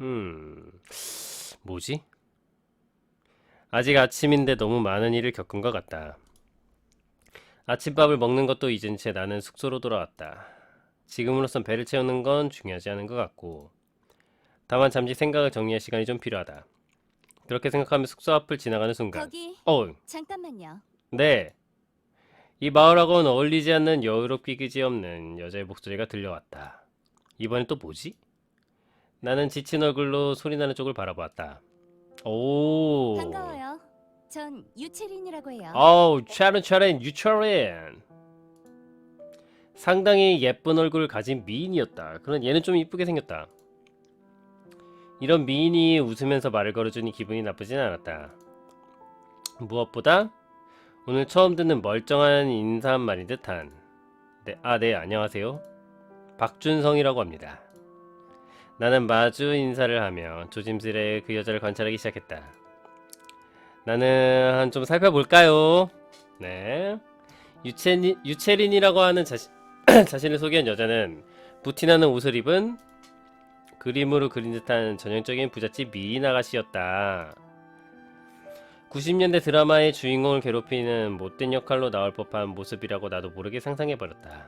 음, 뭐지? 아직 아침인데 너무 많은 일을 겪은 것 같다. 아침밥을 먹는 것도 잊은 채 나는 숙소로 돌아왔다. 지금으로선 배를 채우는 건 중요하지 않은 것 같고, 다만 잠시 생각을 정리할 시간이 좀 필요하다. 그렇게 생각하며 숙소 앞을 지나가는 순간, 거기 어, 잠깐만요. 네. 이 마을하고는 어울리지 않는 여유롭기 그지없는 여자의 목소리가 들려왔다. 이번엔 또 뭐지? 나는 지친 얼굴로 소리나는 쪽을 바라보았다. 오. 반가워요. 전 유채린이라고 해요. 아우, 차른 차른 유철린. 상당히 예쁜 얼굴을 가진 미인이었다. 그런 얘는 좀 이쁘게 생겼다. 이런 미인이 웃으면서 말을 걸어주니 기분이 나쁘진 않았다. 무엇보다 오늘 처음 듣는 멀쩡한 인사말인 듯한. 네, 아, 네, 안녕하세요. 박준성이라고 합니다. 나는 마주 인사를 하며 조심스레 그 여자를 관찰하기 시작했다. 나는 한 좀 살펴볼까요? 네. 유채린, 유채린이라고 하는 자신, 자신을 소개한 여자는 부티나는 옷을 입은 그림으로 그린 듯한 전형적인 부잣집 미인 아가씨였다. 90년대 드라마의 주인공을 괴롭히는 못된 역할로 나올 법한 모습이라고 나도 모르게 상상해버렸다.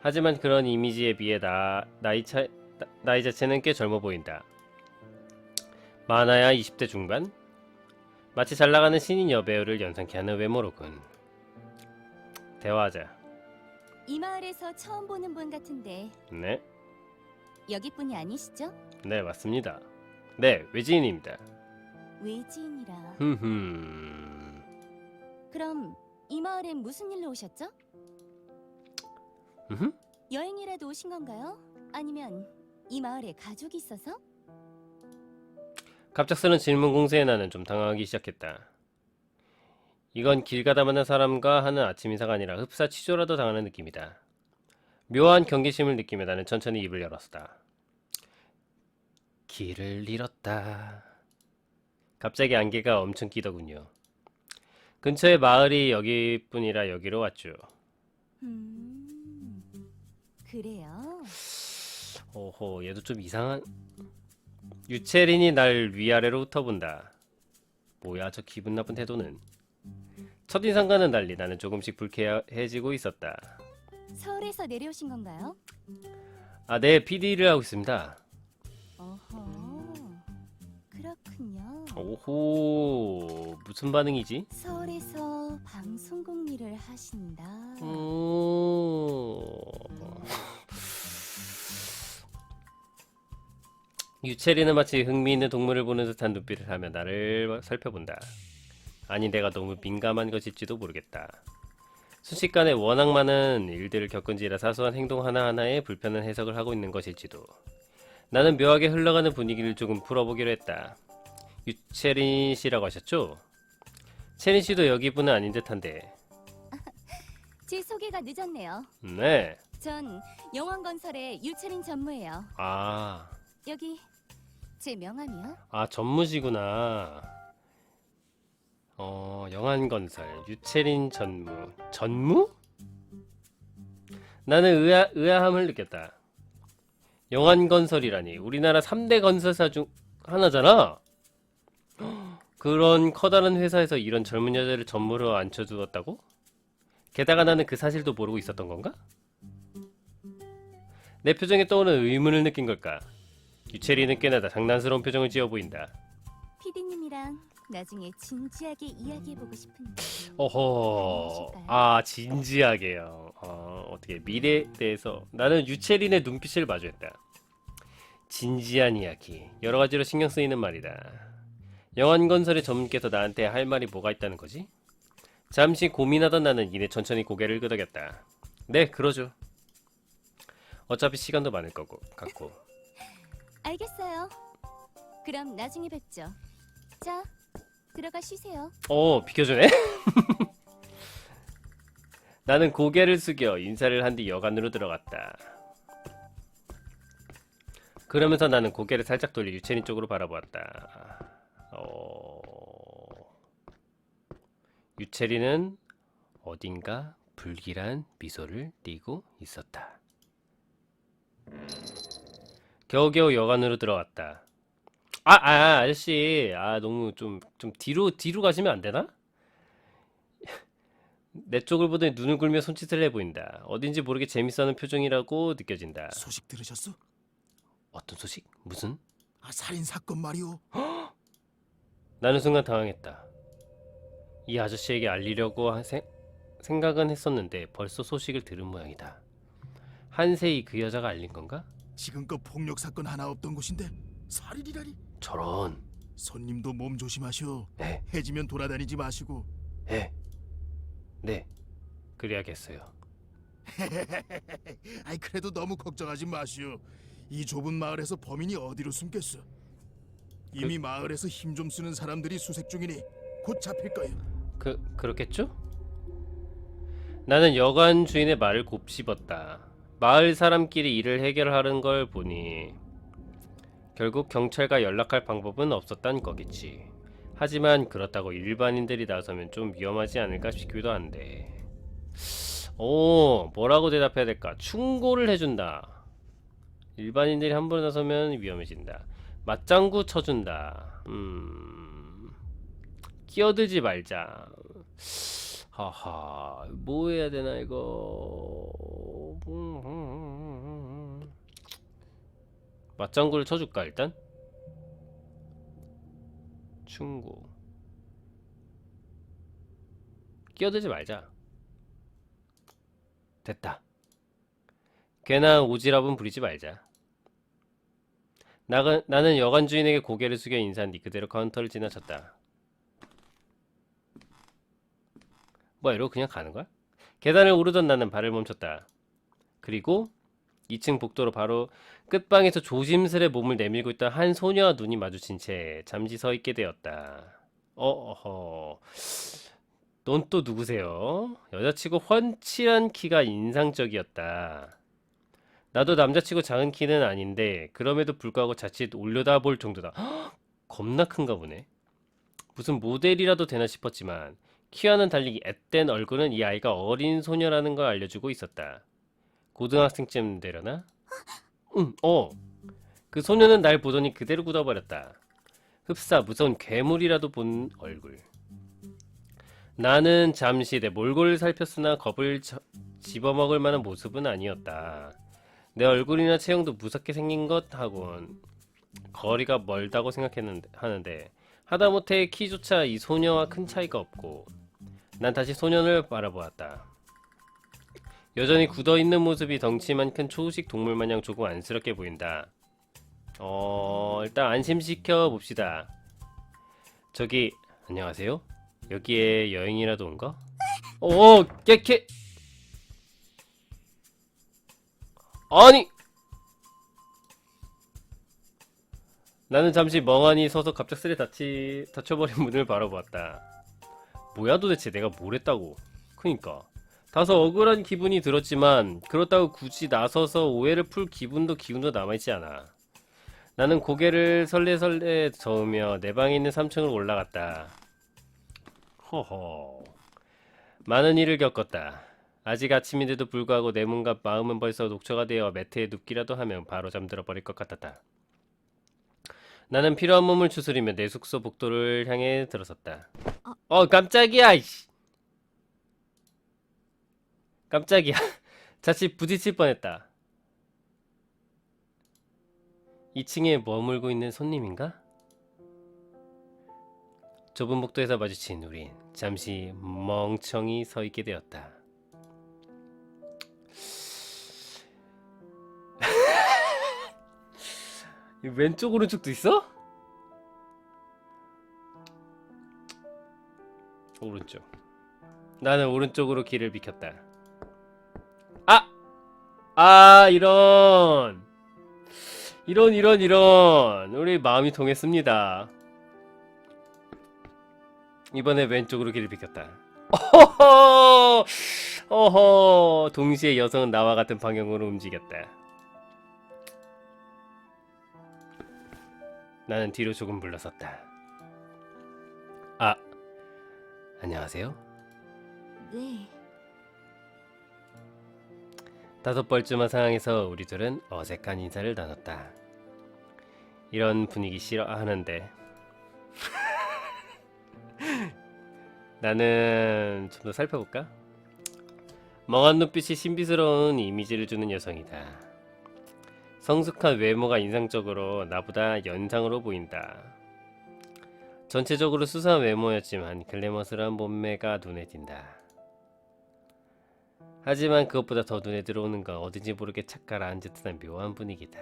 하지만 그런 이미지에 비해 나, 나이, 차, 나- 나이 자체는 꽤 젊어 보인다. 많아야 20대 중반? 마치 잘 나가는 신인 여배우를 연상케 하는 외모로군. 대화하자. 이 마을에서 처음 보는 분 같은데 네, 여기 분이 아니시죠? 네 맞습니다. 네 외지인입니다. 외지인이라. 흠흠. 그럼 이 마을엔 무슨 일로 오셨죠? 흠? 여행이라도 오신 건가요? 아니면 이 마을에 가족이 있어서? 갑작스런 질문 공세에 나는 좀 당황하기 시작했다. 이건 길 가다 만난 사람과 하는 아침 인사가 아니라 흡사 취조라도 당하는 느낌이다. 묘한 경계심을 느끼며 나는 천천히 입을 열었다. 길을 잃었다. 갑자기 안개가 엄청 끼더군요. 근처에 마을이 여기뿐이라 여기로 왔죠. 음. 그래요. 오호, 얘도 좀 이상한. 유채린이 날 위아래로 훑어본다. 뭐야, 저 기분 나쁜 태도는. 첫인상과는 달리 나는 조금씩 불쾌해지고 있었다. 서울에서 내려오신 건가요? 아, 네, PD를 하고 있습니다. 어허. 그렇군요. 오호, 무슨 반응이지? 서울에서 방송국 일을 하신다. 오. 유채리는 마치 흥미있는 동물을 보는 듯한 눈빛을 하며 나를 살펴본다. 아니 내가 너무 민감한 것일지도 모르겠다. 순식간에 워낙 많은 일들을 겪은지라 사소한 행동 하나하나에 불편한 해석을 하고 있는 것일지도. 나는 묘하게 흘러가는 분위기를 조금 풀어보기로 했다. 유채린 씨라고 하셨죠? 채린 씨도 여기 분은 아닌 듯한데. 제 소개가 늦었네요. 네. 전 영원건설의 유채린 전무예요. 아, 여기 제 명함이요? 아 전무시구나. 어, 영안건설, 유채린 전무. 전무? 나는 의아, 의아함을 느꼈다. 영안건설이라니 우리나라 3대 건설사 중 하나잖아. 그런 커다란 회사에서 이런 젊은 여자를 전무로 앉혀두었다고? 게다가 나는 그 사실도 모르고 있었던 건가? 내 표정에 떠오르는 의문을 느낀 걸까? 유채리는 꽤나 다 장난스러운 표정을 지어 보인다. 피디님이랑 나중에 진지하게 이야기해보고 싶은데 어허? 아 진지하게요. 어, 어떻게 미래에 대해서 나는 유채린의 눈빛을 마주했다. 진지한 이야기, 여러 가지로 신경 쓰이는 말이다. 영안 건설의 전문께서 나한테 할 말이 뭐가 있다는 거지? 잠시 고민하던 나는 이내 천천히 고개를 끄덕였다. 네, 그러죠. 어차피 시간도 많을 거고 같고. 알겠어요. 그럼 나중에 뵙죠. 자, 들어가 쉬세요. 어, 비켜주네? 나는 고개를 숙여 인사를 한 뒤 여관으로 들어갔다. 그러면서 나는 고개를 살짝 돌려 유채린 쪽으로 바라보았다. 어... 유채린은 어딘가 불길한 미소를 띠고 있었다. 겨우겨우 여관으로 들어왔다. 아, 아, 아, 아저씨. 아, 너무 좀, 좀 뒤로, 뒤로 가시면 안 되나? 내 쪽을 보더니 눈을 굴며 손짓을 해 보인다. 어딘지 모르게 재밌어하는 표정이라고 느껴진다. 소식 들으셨어? 어떤 소식? 무슨? 아 살인 사건 말이오. 나는 순간 당황했다. 이 아저씨에게 알리려고 한 생, 생각은 했었는데 벌써 소식을 들은 모양이다. 한세히 그 여자가 알린 건가? 지금껏 폭력 사건 하나 없던 곳인데 살인이라니. 저런. 손님도 몸 조심하시오. 네, 해지면 돌아다니지 마시고. 네. 네. 그래야겠어요. 아이 그래도 너무 걱정하지 마시오. 이 좁은 마을에서 범인이 어디로 숨겠어? 이미 마을에서 힘 좀 쓰는 사람들이 수색 중이니 곧 잡힐 거야. 그 그렇겠죠? 나는 여관 주인의 말을 곱씹었다. 마을 사람끼리 일을 해결하는 걸 보니 결국 경찰과 연락할 방법은 없었단 거겠지. 하지만 그렇다고 일반인들이 나서면 좀 위험하지 않을까 싶기도 한데. 오, 뭐라고 대답해야 될까? 충고를 해준다. 일반인들이 함부로 나서면 위험해진다. 맞장구 쳐준다. 음. 끼어들지 말자. 하하, 뭐 해야 되나 이거. 맞장구를 쳐줄까 일단? 충고. 끼어들지 말자. 됐다. 괜한 오지랖은 부리지 말자. 나가, 나는 여관 주인에게 고개를 숙여 인사한 뒤 그대로 카운터를 지나쳤다. 뭐야 이러고 그냥 가는 거야? 계단을 오르던 나는 발을 멈췄다. 그리고 2층 복도로 바로 끝방에서 조심스레 몸을 내밀고 있던 한 소녀와 눈이 마주친 채 잠시 서 있게 되었다. 어허. 넌 또 누구세요? 여자치고 훤칠한 키가 인상적이었다. 나도 남자치고 작은 키는 아닌데 그럼에도 불구하고 자칫 올려다볼 정도다. 헉, 겁나 큰가 보네. 무슨 모델이라도 되나 싶었지만 키와는 달리 앳된 얼굴은 이 아이가 어린 소녀라는 걸 알려주고 있었다. 고등학생쯤 되려나? 응, 어. 그 소녀는 날 보더니 그대로 굳어버렸다. 흡사 무서운 괴물이라도 본 얼굴. 나는 잠시 내 몰골을 살폈으나 겁을 저- 집어먹을 만한 모습은 아니었다. 내 얼굴이나 체형도 무섭게 생긴 것 하곤 거리가 멀다고 생각했는데 하는데 하다못해 키조차 이 소녀와 큰 차이가 없고 난 다시 소년을 바라보았다. 여전히 굳어있는 모습이 덩치만 큰 초식 동물 마냥 조금 안쓰럽게 보인다. 어, 일단 안심시켜 봅시다. 저기, 안녕하세요? 여기에 여행이라도 온가? 어, 깨, 깨! 아니! 나는 잠시 멍하니 서서 갑작스레 닫히, 닫혀버린 문을 바라보았다. 뭐야 도대체 내가 뭘 했다고. 그니까. 다소 억울한 기분이 들었지만 그렇다고 굳이 나서서 오해를 풀 기분도 기운도 남아있지 않아. 나는 고개를 설레설레 저으며 내 방에 있는 3층으로 올라갔다. 허허. 많은 일을 겪었다. 아직 아침인데도 불구하고 내 몸과 마음은 벌써 녹초가 되어 매트에 눕기라도 하면 바로 잠들어 버릴 것 같았다. 나는 필요한 몸을 추스리며 내 숙소 복도를 향해 들어섰다. 어, 깜짝이야! 이씨. 깜짝이야. 자칫 부딪힐 뻔했다. 2층에 머물고 있는 손님인가? 좁은 복도에서 마주친 우린 잠시 멍청이 서 있게 되었다. 이 왼쪽 오른쪽도 있어? 오른쪽. 나는 오른쪽으로 길을 비켰다. 아! 아, 이런. 이런, 이런, 이런. 우리 마음이 통했습니다. 이번에 왼쪽으로 길을 비켰다. 어허! 어허! 동시에 여성은 나와 같은 방향으로 움직였다. 나는 뒤로 조금 물러섰다. 아, 안녕하세요. 네. 다섯 벌쯤한 상황에서 우리 둘은 어색한 인사를 나눴다. 이런 분위기 싫어하는데 나는 좀 더 살펴볼까? 멍한 눈빛이 신비스러운 이미지를 주는 여성이다. 성숙한 외모가 인상적으로 나보다 연상으로 보인다. 전체적으로 수수한 외모였지만 글래머스러운 몸매가 눈에 띈다. 하지만 그것보다 더 눈에 들어오는 건 어딘지 모르게 착 가라앉은 듯한 묘한 분위기다.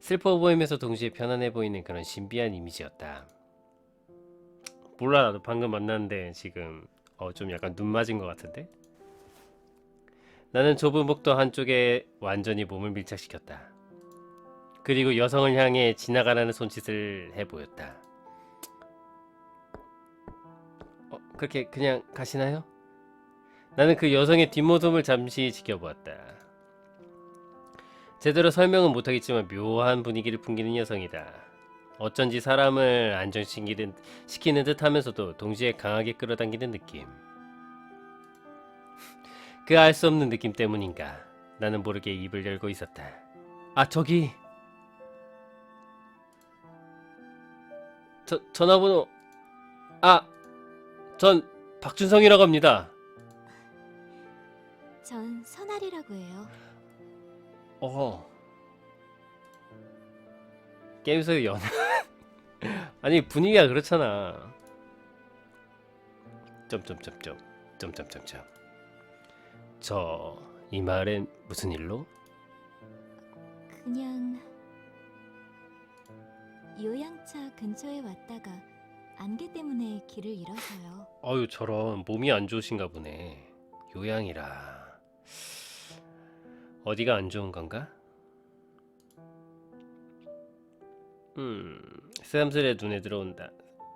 슬퍼 보이면서 동시에 편안해 보이는 그런 신비한 이미지였다. 몰라 나도 방금 만났는데 지금 어, 좀 약간 눈 맞은 것 같은데? 나는 좁은 복도 한쪽에 완전히 몸을 밀착시켰다. 그리고 여성을 향해 지나가라는 손짓을 해보였다. 어, 그렇게 그냥 가시나요? 나는 그 여성의 뒷모습을 잠시 지켜보았다. 제대로 설명은 못하겠지만 묘한 분위기를 풍기는 여성이다. 어쩐지 사람을 안정시키는 시키는 듯 하면서도 동시에 강하게 끌어당기는 느낌. 그 알 수 없는 느낌 때문인가 나는 모르게 입을 열고 있었다. 아 저기 저 전화번호 아 전 박준성이라고 합니다. 전 선아리라고 해요. 어 게임 속의 연 아니 분위기가 그렇잖아. 점점점점 점점점점 저이 마을엔 무슨 일로? 그냥 요양차 근처에 왔다가 안개 때문에 길을 잃어서요. 어유 저런 몸이 안 좋으신가 보네. 요양이라. 어디가 안 좋은 건가? 음, 새삼스레 눈에 들어온다.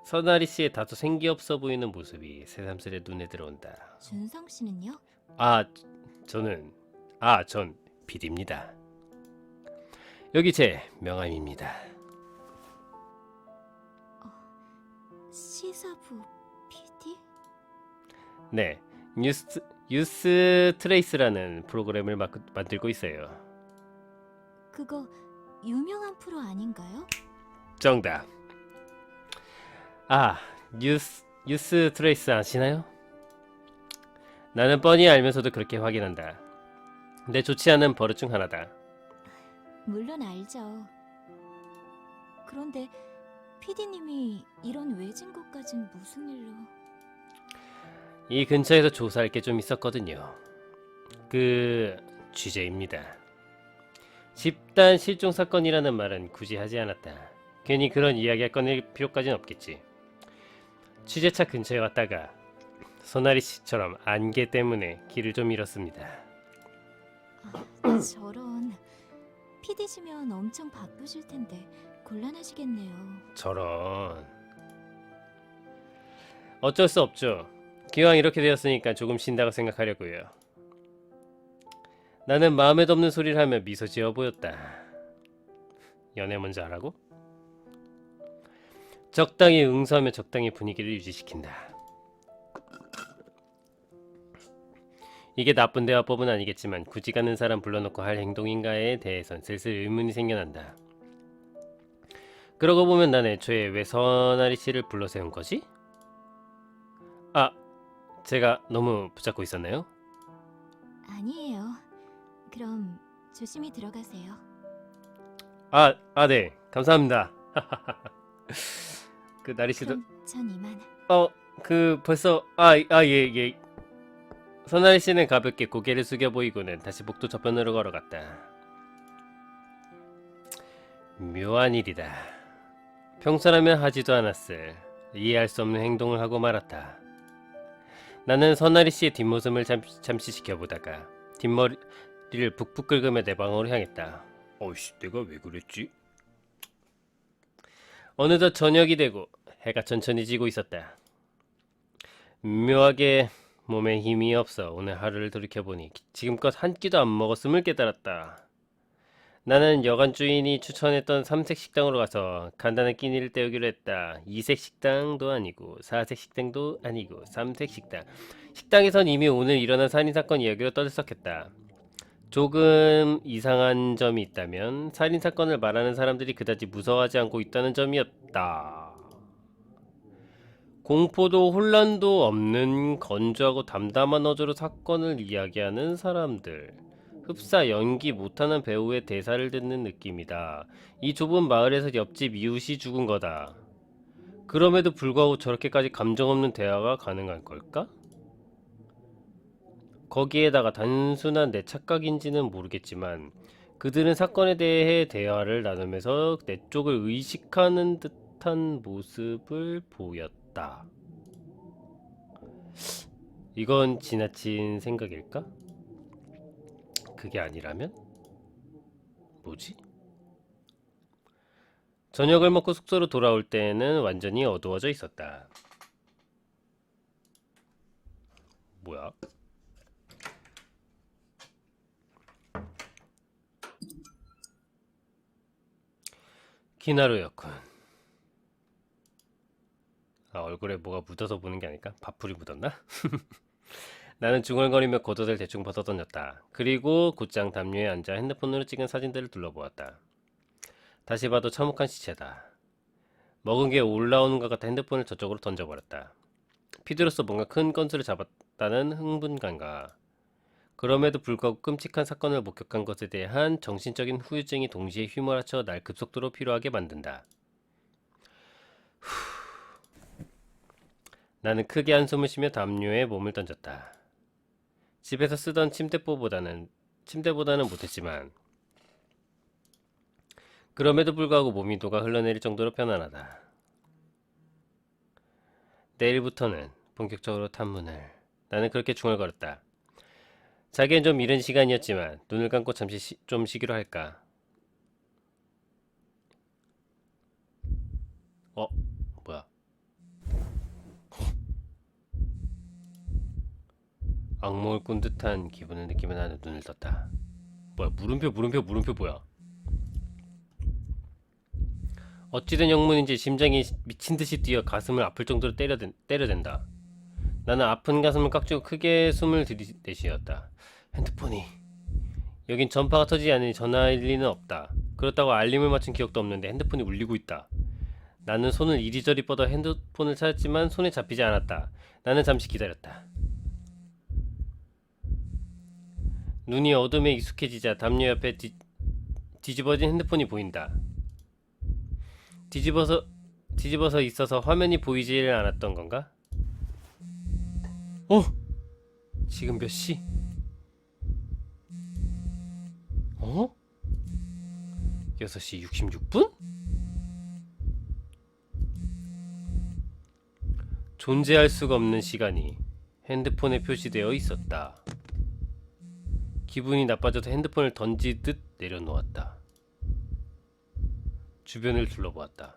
선아리 씨의 다소 생기 없어 보이는 모습이 새삼스레 눈에 들어온다. 준성 씨는요? 아, 저는 아, 전 PD입니다. 여기 제 명함입니다. 시사부 PD? 네, 뉴스 뉴스 트레이스라는 프로그램을 막, 만들고 있어요. 그거 유명한 프로 아닌가요? 정답. 아, 뉴스 뉴스 트레이스 아시나요? 나는 뻔히 알면서도 그렇게 확인한다. 근데 좋지 않은 버릇 중 하나다. 물론 알죠. 그런데 PD님이 이런 외진 곳까진 무슨 일로? 이 근처에서 조사할 게 좀 있었거든요. 그 취재입니다. 집단 실종 사건이라는 말은 굳이 하지 않았다. 괜히 그런 이야기가 꺼낼 필요까지는 없겠지. 취재차 근처에 왔다가 소나리 씨처럼 안개 때문에 길을 좀 잃었습니다. 아, 저런 PD시면 엄청 바쁘실 텐데 곤란하시겠네요. 저런 어쩔 수 없죠. 기왕 이렇게 되었으니까 조금 쉰다고 생각하려고요. 나는 마음에 없는 소리를 하며 미소 지어 보였다. 연애 먼저 하라고? 적당히 응수하며 적당히 분위기를 유지시킨다. 이게 나쁜 대화법은 아니겠지만 굳이 가는 사람 불러놓고 할 행동인가에 대해선 슬슬 의문이 생겨난다. 그러고 보면 난 애초에 왜 선아리 씨를 불러 세운 거지? 아, 제가 너무 붙잡고 있었나요? 아니에요. 그럼 조심히 들어가세요. 아, 아, 네, 감사합니다. 그 나리 씨도 그럼 전 이만. 어, 그 벌써 아, 아, 예, 예. 선아리 씨는 가볍게 고개를 숙여 보이고는 다시 복도 저편으로 걸어갔다. 묘한 일이다. 평소라면 하지도 않았을 이해할 수 없는 행동을 하고 말았다. 나는 선아리 씨의 뒷모습을 잠, 잠시 지켜보다가 뒷머리를 북북 긁으며 내 방으로 향했다. 어이씨, 내가 왜 그랬지? 어느덧 저녁이 되고 해가 천천히 지고 있었다. 묘하게 몸에 힘이 없어 오늘 하루를 돌이켜보니 지금껏 한 끼도 안 먹었음을 깨달았다. 나는 여관 주인이 추천했던 삼색 식당으로 가서 간단한 끼니를 때우기로 했다. 이색 식당도 아니고 사색 식당도 아니고 삼색 식당. 식당에선 이미 오늘 일어난 살인 사건 이야기로 떠들썩했다. 조금 이상한 점이 있다면 살인 사건을 말하는 사람들이 그다지 무서워하지 않고 있다는 점이었다. 공포도 혼란도 없는 건조하고 담담한 어조로 사건을 이야기하는 사람들. 흡사 연기 못하는 배우의 대사를 듣는 느낌이다. 이 좁은 마을에서 옆집 이웃이 죽은 거다. 그럼에도 불구하고 저렇게까지 감정 없는 대화가 가능한 걸까? 거기에다가 단순한 내 착각인지는 모르겠지만 그들은 사건에 대해 대화를 나누면서 내 쪽을 의식하는 듯한 모습을 보였다. 이건 지나친 생각일까? 그게 아니라면? 뭐지? 저녁을 먹고 숙소로 돌아올 때에는 완전히 어두워져 있었다. 뭐야? 키나루였군. 아, 얼굴에 뭐가 묻어서 보는 게 아닐까? 밥풀이 묻었나? 나는 중얼거리며 겉옷을 대충 벗어던졌다. 그리고 곧장 담요에 앉아 핸드폰으로 찍은 사진들을 둘러보았다. 다시 봐도 참혹한 시체다. 먹은 게 올라오는 것 같아 핸드폰을 저쪽으로 던져버렸다. 피드로서 뭔가 큰 건수를 잡았다는 흥분감과 그럼에도 불구하고 끔찍한 사건을 목격한 것에 대한 정신적인 후유증이 동시에 휘몰아쳐 날 급속도로 피로하게 만든다. 후. 나는 크게 한숨을 쉬며 담요에 몸을 던졌다. 집에서 쓰던 침대보다는 침대보다는 못했지만 그럼에도 불구하고 몸이 도가 흘러내릴 정도로 편안하다. 내일부터는 본격적으로 탐문을 나는 그렇게 중얼거렸다. 자기엔 좀 이른 시간이었지만 눈을 감고 잠시 쉬- 좀 쉬기로 할까. 어, 뭐야? 악몽을 꾼 듯한 기분을 느끼며 나는 눈을 떴다. 뭐야? 물음표, 물음표, 물음표 뭐야? 어찌된 영문인지 심장이 미친 듯이 뛰어 가슴을 아플 정도로 때려댄, 때려댄다. 나는 아픈 가슴을 깍쥐고 크게 숨을 들이내쉬었다. 핸드폰이 여긴 전파가 터지지 않으니 전화할 리는 없다. 그렇다고 알림을 맞춘 기억도 없는데 핸드폰이 울리고 있다. 나는 손을 이리저리 뻗어 핸드폰을 찾았지만 손에 잡히지 않았다. 나는 잠시 기다렸다. 눈이 어둠에 익숙해지자 담요 옆에 뒤, 뒤집어진 핸드폰이 보인다. 뒤집어서 뒤집어서 있어서 화면이 보이질 않았던 건가? 어? 지금 몇 시? 어? 6시 66분? 존재할 수가 없는 시간이 핸드폰에 표시되어 있었다. 기분이 나빠져서 핸드폰을 던지듯 내려놓았다. 주변을 둘러보았다.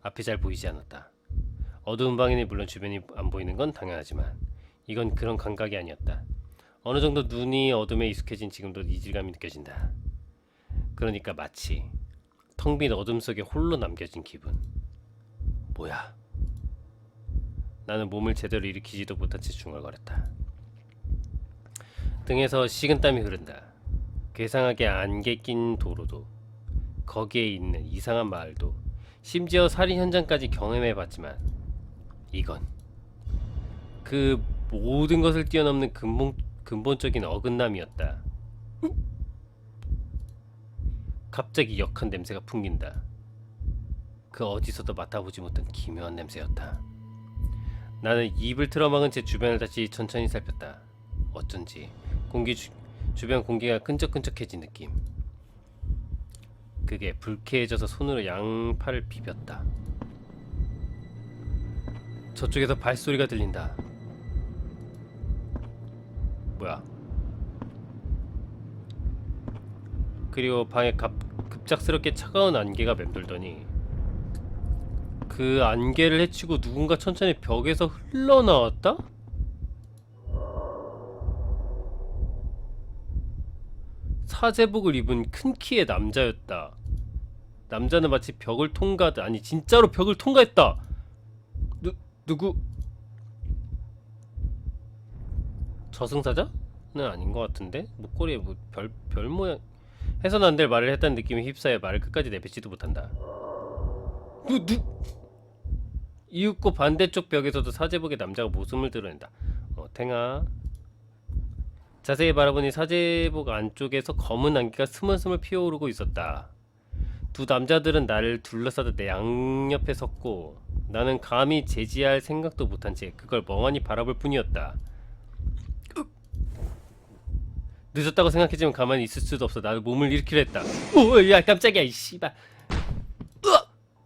앞이 잘 보이지 않았다. 어두운 방에는 물론 주변이 안 보이는 건 당연하지만 이건 그런 감각이 아니었다. 어느 정도 눈이 어둠에 익숙해진 지금도 이질감이 느껴진다. 그러니까 마치 텅 빈 어둠 속에 홀로 남겨진 기분. 뭐야? 나는 몸을 제대로 일으키지도 못한 채 중얼거렸다. 등에서 식은땀이 흐른다. 괴상하게 안개 낀 도로도 거기에 있는 이상한 마을도 심지어 살인 현장까지 경험해 봤지만 이건 그 모든 것을 뛰어넘는 근본, 근본적인 어긋남이었다. 갑자기 역한 냄새가 풍긴다. 그 어디서도 맡아보지 못한 기묘한 냄새였다. 나는 입을 틀어막은 채 주변을 다시 천천히 살폈다. 어쩐지 공기 주, 주변 공기가 끈적끈적해진 느낌. 그게 불쾌해져서 손으로 양팔을 비볐다. 저쪽에서 발소리가 들린다. 뭐야? 그리고 방에 갑, 급작스럽게 차가운 안개가 맴돌더니 그 안개를 헤치고 누군가 천천히 벽에서 흘러나왔다? 사제복을 입은 큰 키의 남자였다. 남자는 마치 벽을 통과하듯 아니 진짜로 벽을 통과했다. 누 누구? 저승사자? 아닌 것 같은데 목걸이에 뭐 별 별 모양 해선 안 될 말을 했다는 느낌이 휩싸여 말을 끝까지 내뱉지도 못한다. 누 누. 이윽고 반대쪽 벽에서도 사제복의 남자가 모습을 드러낸다. 어, 탱아. 자세히 바라보니 사제복 안쪽에서 검은 안개가 스멀스멀 피어오르고 있었다. 두 남자들은 나를 둘러싸듯 내 양옆에 섰고 나는 감히 제지할 생각도 못한 채 그걸 멍하니 바라볼 뿐이었다. 으! 늦었다고 생각했지만 가만히 있을 수도 없어. 나도 몸을 일으키려 했다. 오, 야 깜짝이야, 이 씨발.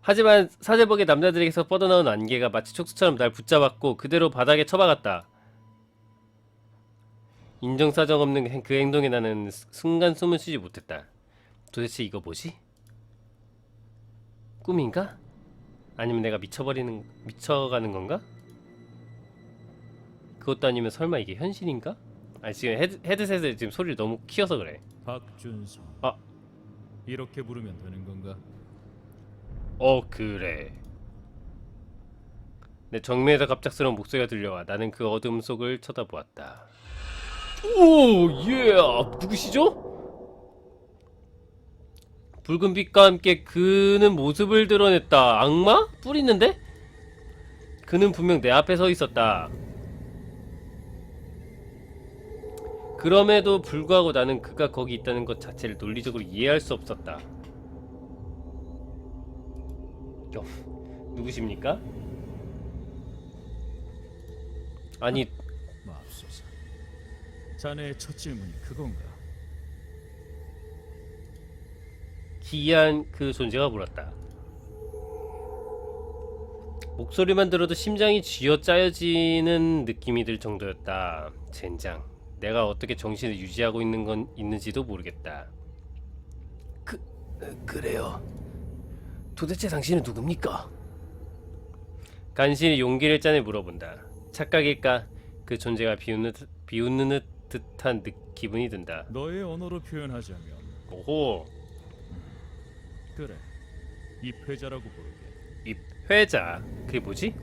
하지만 사제복의 남자들에게서 뻗어나온 안개가 마치 촉수처럼 날 붙잡았고 그대로 바닥에 처박았다. 인정사정 없는 행- 그 행동에 나는 스- 순간 숨을 쉬지 못했다. 도대체 이거 뭐지? 꿈인가? 아니면 내가 미쳐버리는 미쳐가는 건가? 그것도 아니면 설마 이게 현실인가? 아니 지금 헤드, 헤드셋에 지금 소리를 너무 키워서 그래. 박준성. 아. 이렇게 부르면 되는 건가? 어 그래. 내 정면에서 갑작스러운 목소리가 들려와 나는 그 어둠 속을 쳐다보았다. 오 예. 누구시죠? 붉은 빛과 함께 그는 모습을 드러냈다. 악마? 뿔 있는데? 그는 분명 내 앞에 서 있었다. 그럼에도 불구하고 나는 그가 거기 있다는 것 자체를 논리적으로 이해할 수 없었다. 어, 누구십니까? 아니. 자네의 첫 질문이 그건가? 기이한 그 존재가 물었다. 목소리만 들어도 심장이 쥐어짜여지는 느낌이 들 정도였다. 젠장. 내가 어떻게 정신을 유지하고 있는 건 있는지도 모르겠다. 그 그래요. 도대체 당신은 누굽니까? 간신히 용기를 짜내 물어본다. 착각일까? 그 존재가 비웃는 듯- 비웃는 듯 한 느, 기분이 든다. 너의 언어로 표현하자면 오호. 그래. 입회자라고 부르게. 입회자 그게 뭐지?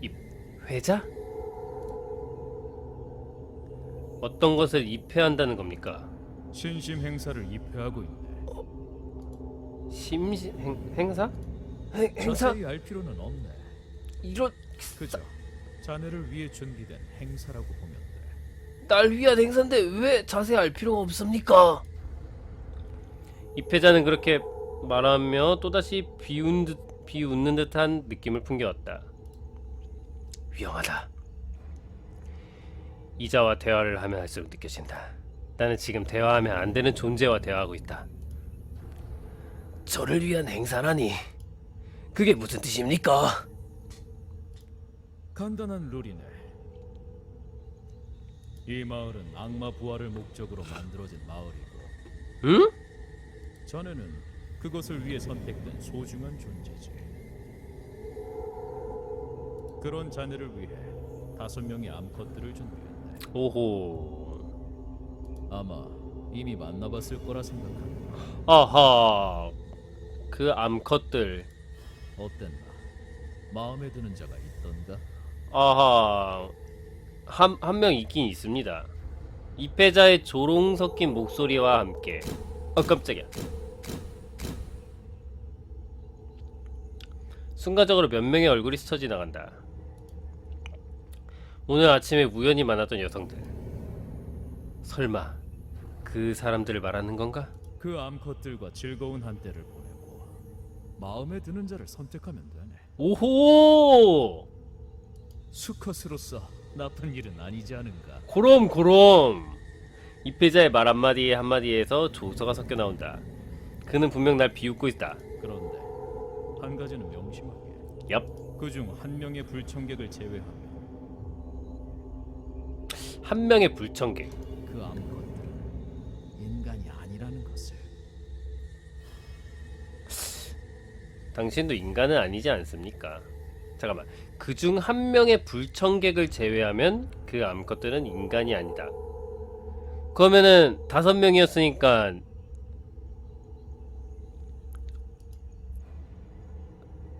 입회자? 어떤 것을 입회한다는 겁니까? 신심 행사를 입회하고 있네. 심시 행, 행사? 행, 행사? 자세히 알 필요는 없네. 이런 그저 자네를 위해 준비된 행사라고 보면 돼. 날 위한 행사인데 왜 자세히 알 필요가 없습니까? 입회자는 그렇게 말하며 또다시 비웃는, 듯, 비웃는 듯한 느낌을 풍겨왔다. 위험하다. 이자와 대화를 하면 할수록 느껴진다. 나는 지금 대화하면 안 되는 존재와 대화하고 있다. 저를 위한 행사라니. 그게 무슨 뜻입니까? 간단한 룰이네. 이 마을은 악마 부활을 목적으로 만들어진 마을이고 응? 자네는 그것을 위해 선택된 소중한 존재지. 그런 자네를 위해 다섯 명의 암컷들을 준비했네. 오호. 아마 이미 만나봤을 거라 생각한다. 아하. 그 암컷들. 어땠나? 마음에 드는 자가 있던가? 아하. 한 한 명 있긴 있습니다. 입회자의 조롱 섞인 목소리와 함께. 아 깜짝이야. 순간적으로 몇 명의 얼굴이 스쳐 지나간다. 오늘 아침에 우연히 만났던 여성들. 설마 그 사람들을 말하는 건가? 그 암컷들과 즐거운 한때를 보내고 마음에 드는 자를 선택하면 되네. 오호! 수컷으로서 나쁜 일은 아니지 않은가? 그럼 그럼 입회자의 말 한마디에 한마디에서 조서가 섞여 나온다. 그는 분명 날 비웃고 있다. 그런데 한 가지는 명심하게. 얍. 그중 한 명의 불청객을 제외하면 한 명의 불청객. 그 암컷들은 인간이 아니라는 것을. 당신도 인간은 아니지 않습니까? 잠깐만. 그 중 한 명의 불청객을 제외하면 그 암컷들은 인간이 아니다. 그러면은 다섯 명이었으니까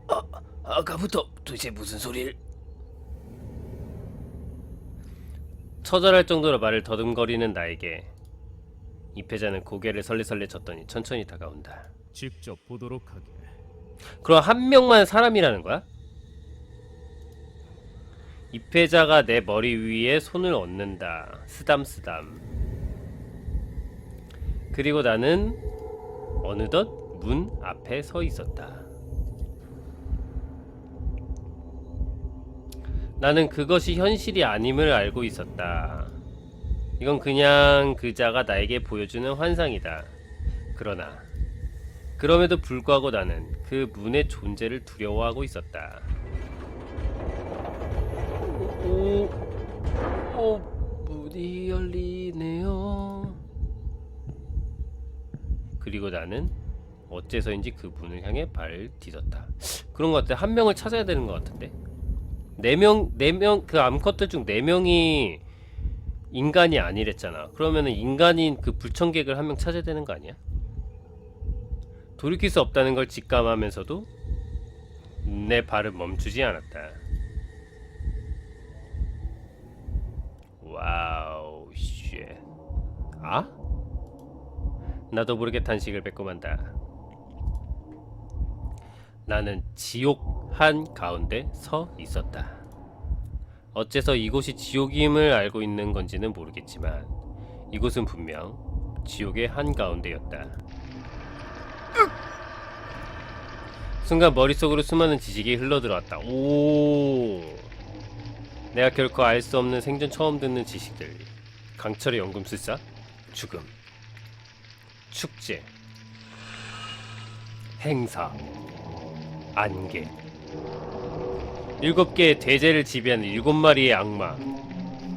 아, 아까부터 도대체 무슨 소리를? 처절할 정도로 말을 더듬거리는 나에게 입회자는 고개를 설레설레 쳤더니 천천히 다가온다. 직접 보도록 하게. 그럼 한 명만 사람이라는 거야? 입회자가 내 머리 위에 손을 얹는다. 쓰담쓰담. 그리고 나는 어느덧 문 앞에 서 있었다. 나는 그것이 현실이 아님을 알고 있었다. 이건 그냥 그자가 나에게 보여주는 환상이다. 그러나 그럼에도 불구하고 나는 그 문의 존재를 두려워하고 있었다. 오, 오, 문이 열리네요. 그리고 나는 어째서인지 그 문을 향해 발을 디뎠다. 그런 것 같아. 한 명을 찾아야 되는 것 같은데. 네 명, 네 명, 그 암컷들 중 네 명이 인간이 아니랬잖아. 그러면은 인간인 그 불청객을 한 명 찾아야 되는 거 아니야? 돌이킬 수 없다는 걸 직감하면서도 내 발은 멈추지 않았다. 와우, 쉣. 아? 나도 모르게 뱉고 만다. 나는 지옥 한 가운데 서 있었다. 어째서 이곳이 지옥임을 알고 있는 건지는 모르겠지만 이곳은 분명 지옥의 한 가운데였다. 순간 머릿속으로 수많은 지식이 흘러들어왔다. 오. 내가 결코 알 수 없는 생전 처음 듣는 지식들. 강철의 연금술사, 죽음, 축제, 행사, 안개. 일곱 개의 대제를 지배하는 일곱 마리의 악마.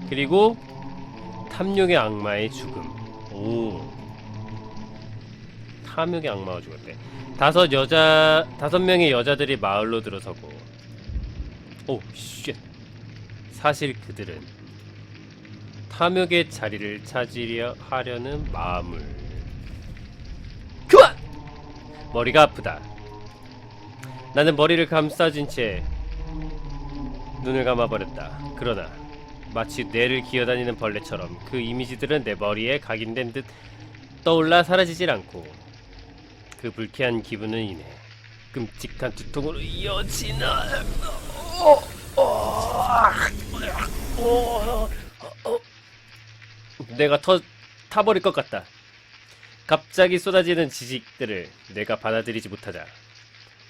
그리고 탐욕의 악마의 죽음. 오. 탐욕의 악마가 죽었대. 다섯 여자 다섯 명의 여자들이 마을로 들어서고. 오, 쉣. 사실 그들은 탐욕의 자리를 차지려 하려는 마음을. 그만! 머리가 아프다. 나는 머리를 감싸진 채 눈을 감아버렸다. 그러나 마치 뇌를 기어다니는 벌레처럼 그 이미지들은 내 머리에 각인된 듯 떠올라 사라지질 않고 그 불쾌한 기분은 이내 끔찍한 두통으로 이어지나 어, 어, 내가 터 타버릴 것 같다. 갑자기 쏟아지는 지식들을 내가 받아들이지 못하자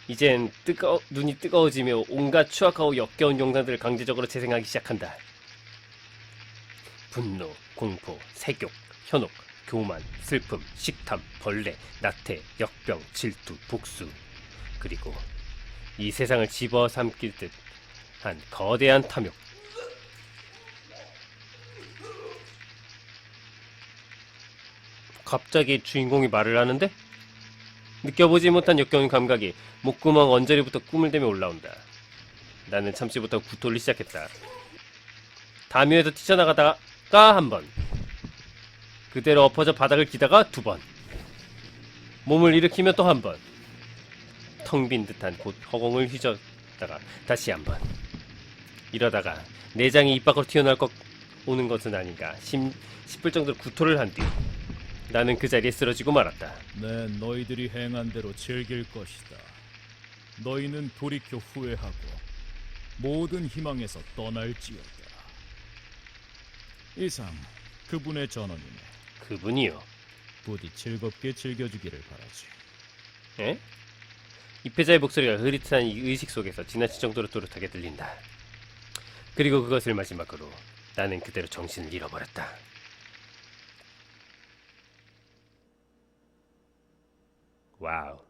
이젠 뜨거 눈이 뜨거워지며 온갖 추악하고 역겨운 영상들을 강제적으로 재생하기 시작한다. 분노, 공포, 세욕, 현혹, 교만, 슬픔, 식탐, 벌레, 나태, 역병, 질투, 복수, 그리고 이 세상을 집어삼킬 듯한 거대한 탐욕. 갑자기 주인공이 말을 하는데? 느껴보지 못한 역겨운 감각이 목구멍 언저리부터 꿈을 대며 올라온다. 나는 참지 못하고 구토를 시작했다. 담요에서 튀쳐나가다가 한 번. 그대로 엎어져 바닥을 기다가 두 번. 몸을 일으키며 또 한 번. 텅 빈 듯한 곳 허공을 휘젓다가 다시 한 번. 이러다가 내장이 입 밖으로 튀어나올 것 오는 것은 아닌가 심, 싶을 정도로 구토를 한 뒤 나는 그 자리에 쓰러지고 말았다. 내 너희들이 행한 대로 즐길 것이다. 너희는 돌이켜 후회하고 모든 희망에서 떠날지어다. 이상 그분의 전원이네. 그분이요. 부디 즐겁게 즐겨주기를 바라지. 에? 입회자의 목소리가 흐릿한 이 의식 속에서 지나칠 정도로 또렷하게 들린다. 그리고 그것을 마지막으로 나는 그대로 정신을 잃어버렸다. 와우.